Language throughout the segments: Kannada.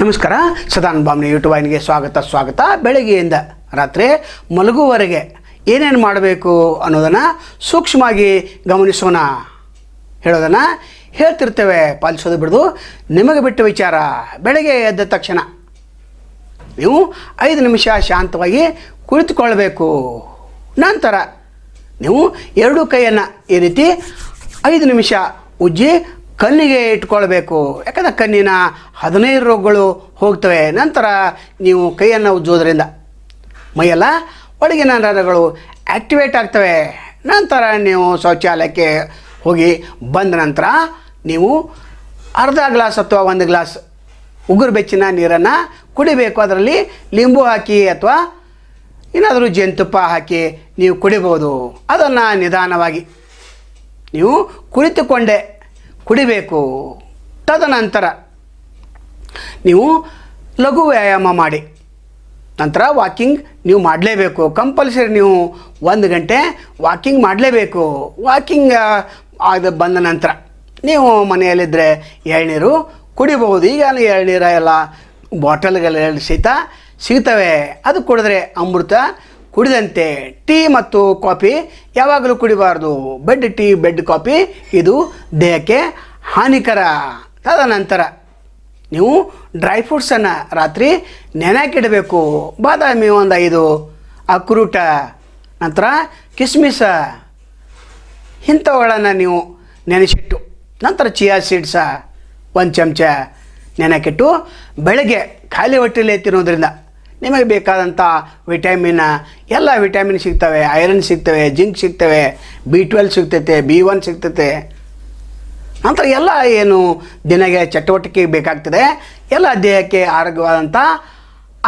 ನಮಸ್ಕಾರ. ಸದಾನ್ ಬಾಮ್ನಿ ಯೂಟ್ಯೂಬ್ ವಾಹಿನಿಗೆ ಸ್ವಾಗತ ಸ್ವಾಗತ. ಬೆಳಗ್ಗೆಯಿಂದ ರಾತ್ರಿ ಮಲಗುವವರೆಗೆ ಏನೇನು ಮಾಡಬೇಕು ಅನ್ನೋದನ್ನು ಸೂಕ್ಷ್ಮವಾಗಿ ಗಮನಿಸೋಣ. ಹೇಳೋದನ್ನು ಹೇಳ್ತಿರ್ತೇವೆ, ಪಾಲಿಸೋದು ಬಿಡೋದು. ನಿಮಗೆ ಬಿಟ್ಟ ವಿಚಾರ ಬೆಳಗ್ಗೆ ಎದ್ದ ತಕ್ಷಣ ನೀವು ಐದು ನಿಮಿಷ ಶಾಂತವಾಗಿ ಕುಳಿತುಕೊಳ್ಬೇಕು. ನಂತರ ನೀವು ಎರಡೂ ಕೈಯನ್ನು ಈ ರೀತಿ ಐದು ನಿಮಿಷ ಉಜ್ಜಿ ಕಣ್ಣಿಗೆ ಇಟ್ಕೊಳ್ಬೇಕು. ಯಾಕಂದರೆ ಕಣ್ಣಿನ ಹದಿನೈದು ರೋಗಗಳು ಹೋಗ್ತವೆ. ನಂತರ ನೀವು ಕೈಯನ್ನು ಉಜ್ಜೋದ್ರಿಂದ ಮೈಯೆಲ್ಲ ಒಳಗಿನ ನರಗಳು ಆ್ಯಕ್ಟಿವೇಟ್ ಆಗ್ತವೆ. ನಂತರ ನೀವು ಶೌಚಾಲಯಕ್ಕೆ ಹೋಗಿ ಬಂದ ನಂತರ ನೀವು ಅರ್ಧ ಗ್ಲಾಸ್ ಅಥವಾ ಒಂದು ಗ್ಲಾಸ್ ಉಗುರು ಬೆಚ್ಚಿನ ನೀರನ್ನು ಕುಡಿಬೇಕು. ಅದರಲ್ಲಿ ಲಿಂಬು ಹಾಕಿ ಅಥವಾ ಏನಾದರೂ ಜೇನುತುಪ್ಪ ಹಾಕಿ ನೀವು ಕುಡಿಬೋದು. ಅದನ್ನು ನಿಧಾನವಾಗಿ ನೀವು ಕುಳಿತುಕೊಂಡೆ ಕುಡಿಬೇಕು. ತದನಂತರ ನೀವು ಲಘು ವ್ಯಾಯಾಮ ಮಾಡಿ. ನಂತರ ವಾಕಿಂಗ್ ನೀವು ಮಾಡಲೇಬೇಕು. ಕಂಪಲ್ಸರಿ ನೀವು ಒಂದು ಗಂಟೆ ವಾಕಿಂಗ್ ಮಾಡಲೇಬೇಕು. ವಾಕಿಂಗ್ ಆದ ಬಂದ ನಂತರ ನೀವು ಮನೆಯಲ್ಲಿದ್ದರೆ ಎಳ್ನೀರು ಕುಡಿಬಹುದು. ಈಗ ಎಳ್ನೀರ ಎಲ್ಲ ಬಾಟಲ್ಗಳಲ್ಲಿ ಸಹಿತ ಸಿಗ್ತವೆ. ಅದು ಕುಡಿದ್ರೆ ಅಮೃತ ಕುಡಿದಂತೆ ಟೀ ಮತ್ತು ಕಾಫಿ ಯಾವಾಗಲೂ ಕುಡಿಬಾರ್ದು. ಬೆಡ್ ಟೀ, ಬೆಡ್ ಕಾಫಿ, ಇದು ದೇಹಕ್ಕೆ ಹಾನಿಕರ. ತದನಂತರ ನೀವು ಡ್ರೈ ಫ್ರೂಟ್ಸನ್ನು ರಾತ್ರಿ ನೆನೆಕಿಡಬೇಕು ಬಾದಾಮಿ ಒಂದು ಐದು, ಅಕ್ರೂಟ, ನಂತರ ಕಿಸ್ಮಿಸ. ಇಂಥವುಗಳನ್ನು ನೀವು ನೆನೆಸಿಟ್ಟು, ನಂತರ ಚಿಯಾ ಸೀಡ್ಸ ಒಂದು ಚಮಚ ನೆನೆಕಿಟ್ಟು ಬೆಳಗ್ಗೆ ಖಾಲಿ ಹೊಟ್ಟೆಲೇ ತಿನ್ನೋದ್ರಿಂದ ನಿಮಗೆ ಬೇಕಾದಂಥ ವಿಟಮಿನ್, ಎಲ್ಲ ವಿಟಮಿನ್ ಸಿಗ್ತವೆ. ಐರನ್ ಸಿಗ್ತವೆ, ಜಿಂಕ್ ಸಿಗ್ತವೆ, ಬಿ ಟ್ವೆಲ್ ಸಿಗ್ತೈತೆ, ಬಿ ಒನ್ ಸಿಗ್ತೈತೆ. ನಂತರ ಎಲ್ಲ ಏನು ದಿನಗೆ ಚಟುವಟಿಕೆ ಬೇಕಾಗ್ತದೆ, ಎಲ್ಲ ದೇಹಕ್ಕೆ ಆರೋಗ್ಯವಾದಂಥ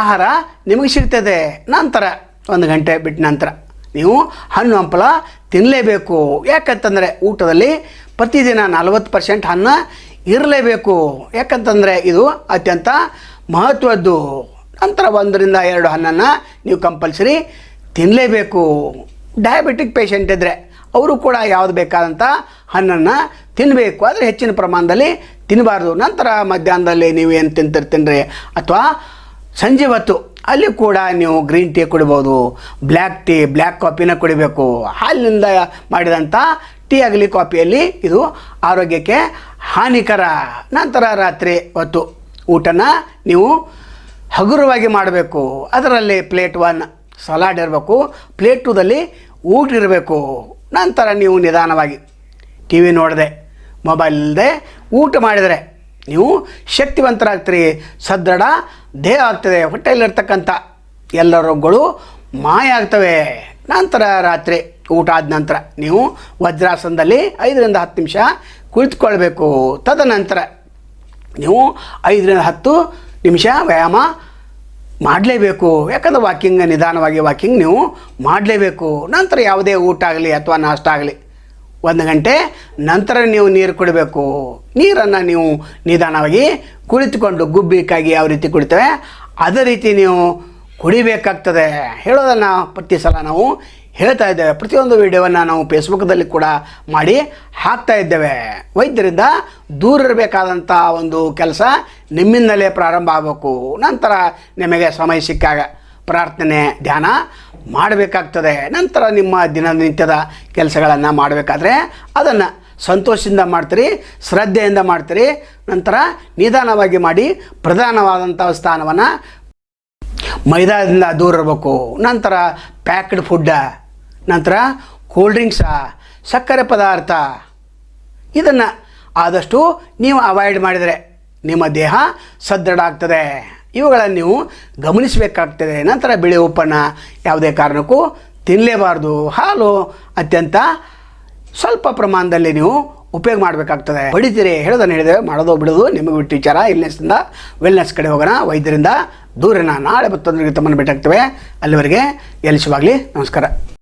ಆಹಾರ ನಿಮಗೆ ಸಿಗ್ತದೆ. ನಂತರ ಒಂದು ಗಂಟೆ ಬಿಟ್ಟ ನಂತರ ನೀವು ಹಣ್ಣು ಹಂಪಲ ತಿನ್ನಲೇಬೇಕು ಯಾಕಂತಂದರೆ ಊಟದಲ್ಲಿ ಪ್ರತಿದಿನ ನಲವತ್ತು ಪರ್ಸೆಂಟ್ ಹಣ್ಣು ಇರಲೇಬೇಕು. ಯಾಕಂತಂದರೆ ಇದು ಅತ್ಯಂತ ಮಹತ್ವದ್ದು. ನಂತರ ಒಂದರಿಂದ ಎರಡು ಹಣ್ಣನ್ನು ನೀವು ಕಂಪಲ್ಸರಿ ತಿನ್ನಲೇಬೇಕು ಡಯಾಬಿಟಿಕ್ ಪೇಷಂಟ್ ಇದ್ದರೆ ಅವರು ಕೂಡ ಯಾವುದು ಬೇಕಾದಂಥ ಹಣ್ಣನ್ನು ತಿನ್ನಬೇಕು ಆದರೆ ಹೆಚ್ಚಿನ ಪ್ರಮಾಣದಲ್ಲಿ ತಿನ್ನಬಾರ್ದು ನಂತರ ಮಧ್ಯಾಹ್ನದಲ್ಲಿ ನೀವು ಏನು ತಿಂತಿರ್ತೀನ್ರಿ ಅಥವಾ ಸಂಜೆ ಹೊತ್ತು ಅಲ್ಲಿ ಕೂಡ ನೀವು ಗ್ರೀನ್ ಟೀ ಕುಡಿಬೋದು ಬ್ಲ್ಯಾಕ್ ಟೀ ಬ್ಲ್ಯಾಕ್ ಕಾಫಿನ ಕುಡಿಬೇಕು. ಹಾಲಿನಿಂದ ಮಾಡಿದಂಥ ಟೀ ಆಗಲಿ ಕಾಫಿಯಲ್ಲಿ ಇದು ಆರೋಗ್ಯಕ್ಕೆ ಹಾನಿಕರ. ನಂತರ ರಾತ್ರಿ ಹೊತ್ತು ಊಟನ ನೀವು ಹಗುರವಾಗಿ ಮಾಡಬೇಕು. ಅದರಲ್ಲಿ ಪ್ಲೇಟ್ ಒನ್ ಸಲಾಡ್ ಇರಬೇಕು. ಪ್ಲೇಟ್ ಟೂದಲ್ಲಿ ಊಟ ಇರಬೇಕು. ನಂತರ ನೀವು ನಿಧಾನವಾಗಿ ಟಿ ವಿ ನೋಡದೆ, ಮೊಬೈಲ್ ಇಲ್ಲದೆ ಊಟ ಮಾಡಿದರೆ ನೀವು ಶಕ್ತಿವಂತರಾಗ್ತೀರಿ. ಸದೃಢ, ದೇಹ ಆಗ್ತದೆ. ಹೊಟ್ಟೆಯಲ್ಲಿರ್ತಕ್ಕಂಥ ಎಲ್ಲ ರೋಗಗಳು ಮಾಯ ಆಗ್ತವೆ. ನಂತರ ರಾತ್ರಿ ಊಟ ಆದ ನಂತರ ನೀವು ವಜ್ರಾಸನದಲ್ಲಿ ಐದರಿಂದ ಹತ್ತು ನಿಮಿಷ ಕುಳಿತುಕೊಳ್ಬೇಕು. ತದನಂತರ ನೀವು ಐದರಿಂದ ಹತ್ತು ನಿಮಿಷ ವ್ಯಾಯಾಮ ಮಾಡಲೇಬೇಕು. ಯಾಕಂದ್ರೆ ವಾಕಿಂಗ್ ನಿಧಾನವಾಗಿ ವಾಕಿಂಗ್ ನೀವು ಮಾಡಲೇಬೇಕು. ನಂತರ ಯಾವುದೇ ಊಟ ಆಗಲಿ ಅಥವಾ ನಾಷ್ಟ ಆಗಲಿ, ಒಂದು ಗಂಟೆ ನಂತರ ನೀವು ನೀರು ಕುಡಿಬೇಕು. ನೀರನ್ನು ನೀವು ನಿಧಾನವಾಗಿ ಕುಳಿತುಕೊಂಡು ಗುಬ್ಬಿಕ್ಕಾಗಿ ಯಾವ ರೀತಿ ಕುಡಿತೇವೆ, ಅದೇ ರೀತಿ ನೀವು ಕುಡಿಬೇಕಾಗ್ತದೆ. ಹೇಳೋದನ್ನು ಪ್ರತಿ ಸಲ ನಾವು ಹೇಳ್ತಾ ಇದ್ದೇವೆ. ಪ್ರತಿಯೊಂದು ವಿಡಿಯೋವನ್ನು ನಾವು ಫೇಸ್ಬುಕ್ದಲ್ಲಿ ಕೂಡ ಮಾಡಿ ಹಾಕ್ತಾ ಇದ್ದೇವೆ. ವೈದ್ಯರಿಂದ ದೂರ ಇರಬೇಕಾದಂಥ ಒಂದು ಕೆಲಸ ನಿಮ್ಮಿಂದಲೇ ಪ್ರಾರಂಭ ಆಗಬೇಕು. ನಂತರ ನಿಮಗೆ ಸಮಯ ಸಿಕ್ಕಾಗ ಪ್ರಾರ್ಥನೆ, ಧ್ಯಾನ ಮಾಡಬೇಕಾಗ್ತದೆ. ನಂತರ ನಿಮ್ಮ ದಿನನಿತ್ಯದ ಕೆಲಸಗಳನ್ನು ಮಾಡಬೇಕಾದ್ರೆ ಅದನ್ನು ಸಂತೋಷದಿಂದ ಮಾಡ್ತೀರಿ, ಶ್ರದ್ಧೆಯಿಂದ ಮಾಡ್ತೀರಿ. ನಂತರ ನಿಧಾನವಾಗಿ ಮಾಡಿ ಪ್ರಧಾನವಾದಂಥ ಸ್ಥಾನವನ್ನು ಮೈದಾದಿಂದ ದೂರ ಇರಬೇಕು. ನಂತರ ಪ್ಯಾಕ್ಡ್ ಫುಡ್ಡ ನಂತರ ಕೂಲ್ ಡ್ರಿಂಕ್ಸ ಸಕ್ಕರೆ ಪದಾರ್ಥ ಇದನ್ನು ಆದಷ್ಟು ನೀವು ಅವಾಯ್ಡ್ ಮಾಡಿದರೆ ನಿಮ್ಮ ದೇಹ ಸದೃಢ ಆಗ್ತದೆ ಇವುಗಳನ್ನು ನೀವು ಗಮನಿಸಬೇಕಾಗ್ತದೆ. ನಂತರ ಬಿಳಿ ಉಪ್ಪನ್ನು ಯಾವುದೇ ಕಾರಣಕ್ಕೂ ತಿನ್ನಲೇಬಾರ್ದು ಹಾಲು ಅತ್ಯಂತ ಸ್ವಲ್ಪ ಪ್ರಮಾಣದಲ್ಲಿ ನೀವು ಉಪಯೋಗ ಮಾಡಬೇಕಾಗ್ತದೆ. ಹೊಡಿತೀರಿ ಹೇಳೋದನ್ನು ಹೇಳಿದೆ ಮಾಡೋದು ಬಿಡೋದು ನಿಮಗೆ ಬಿಟ್ಟು ವಿಚಾರ ಇಲ್ನೆಸ್ಸಿಂದ ವೆಲ್ನೆಸ್ ಕಡೆ ಹೋಗೋಣ. ವೈದ್ಯರಿಂದ ದೂರನ ನಾಳೆ ಮತ್ತೊಂದರಿಗೆ ತಮ್ಮನ್ನು ಭೇಟಾಗ್ತೇವೆ ಅಲ್ಲಿವರೆಗೆ ಎಲ್ಲಿಸುವಾಗಲಿ ನಮಸ್ಕಾರ.